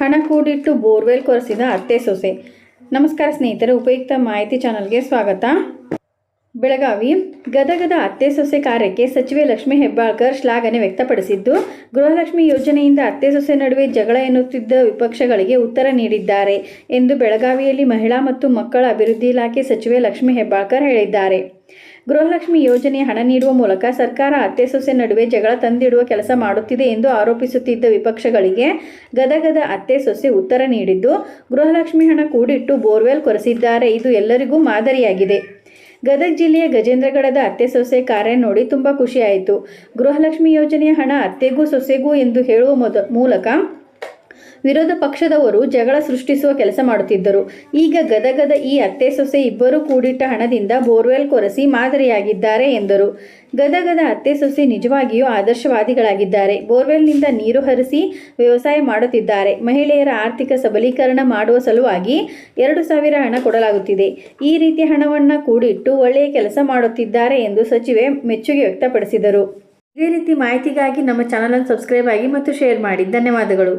ಹಣ ಕೂಡಿಟ್ಟು ಬೋರ್ವೆಲ್ ಕೊರೆಸಿದ ಅತ್ತೆ ಸೊಸೆ. ನಮಸ್ಕಾರ ಸ್ನೇಹಿತರೆ, ಉಪಯುಕ್ತ ಮಾಹಿತಿ ಚಾನಲ್ಗೆ ಸ್ವಾಗತ. ಬೆಳಗಾವಿ, ಗದಗದ ಅತ್ತೆ ಸೊಸೆ ಕಾರ್ಯಕ್ಕೆ ಸಚಿವೆ ಲಕ್ಷ್ಮೀ ಹೆಬ್ಬಾಳ್ಕರ್ ಶ್ಲಾಘನೆ ವ್ಯಕ್ತಪಡಿಸಿದ್ದು, ಗೃಹಲಕ್ಷ್ಮಿ ಯೋಜನೆಯಿಂದ ಅತ್ತೆ ಸೊಸೆ ನಡುವೆ ಜಗಳ ಎನ್ನುತ್ತಿದ್ದ ವಿಪಕ್ಷಗಳಿಗೆ ಉತ್ತರ ನೀಡಿದ್ದಾರೆ ಎಂದು ಬೆಳಗಾವಿಯಲ್ಲಿ ಮಹಿಳಾ ಮತ್ತು ಮಕ್ಕಳ ಅಭಿವೃದ್ಧಿ ಇಲಾಖೆ ಸಚಿವೆ ಲಕ್ಷ್ಮೀ ಹೆಬ್ಬಾಳ್ಕರ್ ಹೇಳಿದ್ದಾರೆ. ಗೃಹಲಕ್ಷ್ಮಿ ಯೋಜನೆ ಹಣ ನೀಡುವ ಮೂಲಕ ಸರ್ಕಾರ ಅತ್ತೆ ಸೊಸೆ ನಡುವೆ ಜಗಳ ತಂದಿಡುವ ಕೆಲಸ ಮಾಡುತ್ತಿದೆ ಎಂದು ಆರೋಪಿಸುತ್ತಿದ್ದ ವಿಪಕ್ಷಗಳಿಗೆ ಗದಗದ ಅತ್ತೆ ಸೊಸೆ ಉತ್ತರ ನೀಡಿದ್ದು, ಗೃಹಲಕ್ಷ್ಮಿ ಹಣ ಕೂಡಿಟ್ಟು ಬೋರ್ವೆಲ್ ಕೊರೆಸಿದ್ದಾರೆ. ಇದು ಎಲ್ಲರಿಗೂ ಮಾದರಿಯಾಗಿದೆ. ಗದಗ ಜಿಲ್ಲೆಯ ಗಜೇಂದ್ರಗಡದ ಅತ್ತೆ ಸೊಸೆ ಕಾರ್ಯ ನೋಡಿ ತುಂಬ ಖುಷಿಯಾಯಿತು. ಗೃಹಲಕ್ಷ್ಮಿ ಯೋಜನೆಯ ಹಣ ಅತ್ತೆಗೂ ಸೊಸೆಗೂ ಎಂದು ಹೇಳುವ ಮೂಲಕ ವಿರೋಧ ಪಕ್ಷದವರು ಜಗಳ ಸೃಷ್ಟಿಸುವ ಕೆಲಸ ಮಾಡುತ್ತಿದ್ದರು. ಈಗ ಗದಗದ ಈ ಅತ್ತೆ ಸೊಸೆ ಇಬ್ಬರು ಕೂಡಿಟ್ಟ ಹಣದಿಂದ ಬೋರ್ವೆಲ್ ಕೊರೆಸಿ ಮಾದರಿಯಾಗಿದ್ದಾರೆ ಎಂದರು. ಗದಗದ ಅತ್ತೆ ಸೊಸೆ ನಿಜವಾಗಿಯೂ ಆದರ್ಶವಾದಿಗಳಾಗಿದ್ದಾರೆ. ಬೋರ್ವೆಲ್ನಿಂದ ನೀರು ಹರಿಸಿ ವ್ಯವಸಾಯ ಮಾಡುತ್ತಿದ್ದಾರೆ. ಮಹಿಳೆಯರ ಆರ್ಥಿಕ ಸಬಲೀಕರಣ ಮಾಡುವ ಸಲುವಾಗಿ ಎರಡು ಸಾವಿರ ಹಣ ಕೊಡಲಾಗುತ್ತಿದೆ. ಈ ರೀತಿ ಹಣವನ್ನು ಕೂಡಿಟ್ಟು ಒಳ್ಳೆಯ ಕೆಲಸ ಮಾಡುತ್ತಿದ್ದಾರೆ ಎಂದು ಸಚಿವೆ ಮೆಚ್ಚುಗೆ ವ್ಯಕ್ತಪಡಿಸಿದರು. ಇದೇ ರೀತಿ ಮಾಹಿತಿಗಾಗಿ ನಮ್ಮ ಚಾನಲನ್ನು ಸಬ್ಸ್ಕ್ರೈಬ್ ಆಗಿ ಮತ್ತು ಶೇರ್ ಮಾಡಿ. ಧನ್ಯವಾದಗಳು.